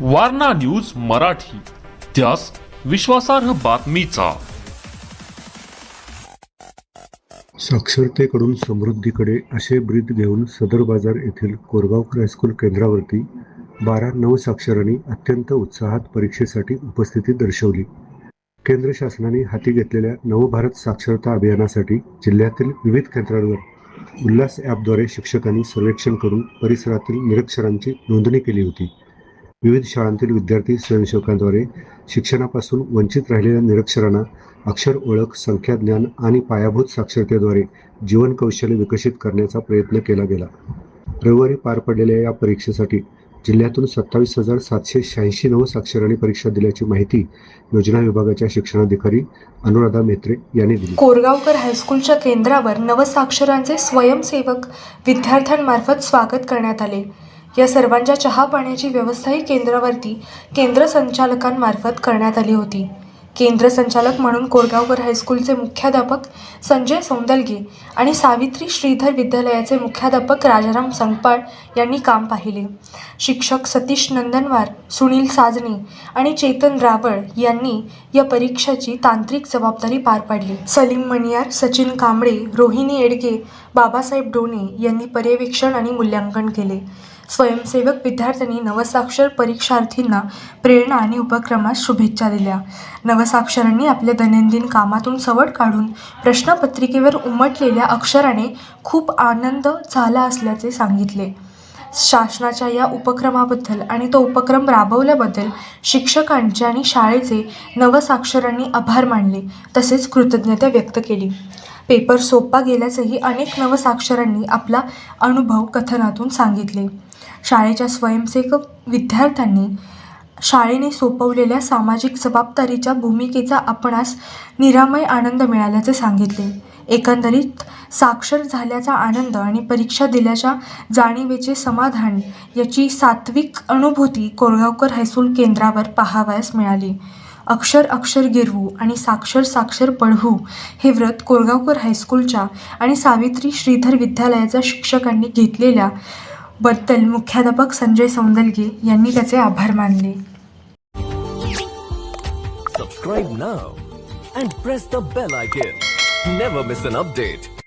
Warna news Marathi. त्यास विश्वासार्ह बातमीचा. साक्षरतेकडून समृद्धीकडे असे ब्रीद घेऊन सदर बाजार येथील कोरगावकर हायस्कूल केंद्रावरती बारा नवसाक्षरांनी अत्यंत उत्साहात परीक्षेसाठी उपस्थिती दर्शवली. केंद्र शासनाने हाती घेतलेल्या नवभारत साक्षरता अभियानासाठी जिल्ह्यातील विविध केंद्रांवर उल्हास ॲपद्वारे शिक्षकांनी सर्वेक्षण करून परिसरातील निरक्षरांची नोंदणी केली होती. विविध शाळांतील विद्यार्थी स्वयंसेवकांद्वारे शिक्षणापासून वंचित राहिलेल्या निरक्षरांना अक्षर ओळख संख्या ज्ञान आणि पायाभूत साक्षरतेद्वारे जीवन कौशल्य विकसित करण्याचा प्रयत्न केला गेला. रविवारी पार पडलेल्या या परीक्षेसाठी जिल्ह्यातून सत्तावीस हजार सातशे शहाऐंशी नऊ नवसाक्षरांनी परीक्षा दिल्याची माहिती योजना विभागाच्या शिक्षणाधिकारी अनुराधा मेत्रे यांनी दिली. कोरगावकर हायस्कूलच्या केंद्रावर नवसाक्षरांचे स्वयंसेवक विद्यार्थ्यांमार्फत स्वागत करण्यात आले. या सर्वांच्या चहा पाण्याची व्यवस्थाही केंद्रावरती केंद्र संचालकांमार्फत करण्यात आली होती. केंद्र संचालक म्हणून कोरगावकर हायस्कूलचे मुख्याध्यापक संजय सौंदलगे आणि सावित्री श्रीधर विद्यालयाचे मुख्याध्यापक राजाराम संगपाळ यांनी काम पाहिले. शिक्षक सतीश नंदनवार सुनील साजने आणि चेतन रावळ यांनी या परीक्षेची तांत्रिक जबाबदारी पार पाडली. सलीम मणियार सचिन कांबळे रोहिणी एडगे बाबासाहेब डोणे यांनी पर्यवेक्षण आणि मूल्यांकन केले. स्वयंसेवक विद्यार्थ्यांनी नवसाक्षर परीक्षार्थींना प्रेरणा आणि उपक्रमास शुभेच्छा दिल्या. नवसाक्षरांनी आपल्या दैनंदिन कामातून सवड काढून प्रश्नपत्रिकेवर उमटलेल्या अक्षराने खूप आनंद झाला असल्याचे सांगितले. शासनाच्या या उपक्रमाबद्दल आणि तो उपक्रम राबवल्याबद्दल शिक्षकांचे आणि शाळेचे नवसाक्षरांनी आभार मानले तसेच कृतज्ञता व्यक्त केली. पेपर सोपा गेल्याचंही अनेक नवसाक्षरांनी आपला अनुभव कथनातून सांगितले. शाळेच्या स्वयंसेवक विद्यार्थ्यांनी शाळेने सोपवलेल्या सामाजिक जबाबदारीच्या भूमिकेचा आपणास निरामय आनंद मिळाल्याचे सांगितले. एकंदरीत साक्षर झाल्याचा आनंद आणि परीक्षा दिल्याच्या जाणीवेचे समाधान याची सात्विक अनुभूती कोरगावकर हायस्कूल केंद्रावर पाहावयास मिळाली. अक्षर अक्षर गिरवू आणि साक्षर साक्षर पढवू हे व्रत कोरगावकर हायस्कूलच्या आणि सावित्री श्रीधर विद्यालयाच्या शिक्षकांनी घेतलेल्या बद्दल मुख्याध्यापक संजय सौंदलगे यांनी त्याचे आभार मानले subscribe now and press the bell icon never miss an update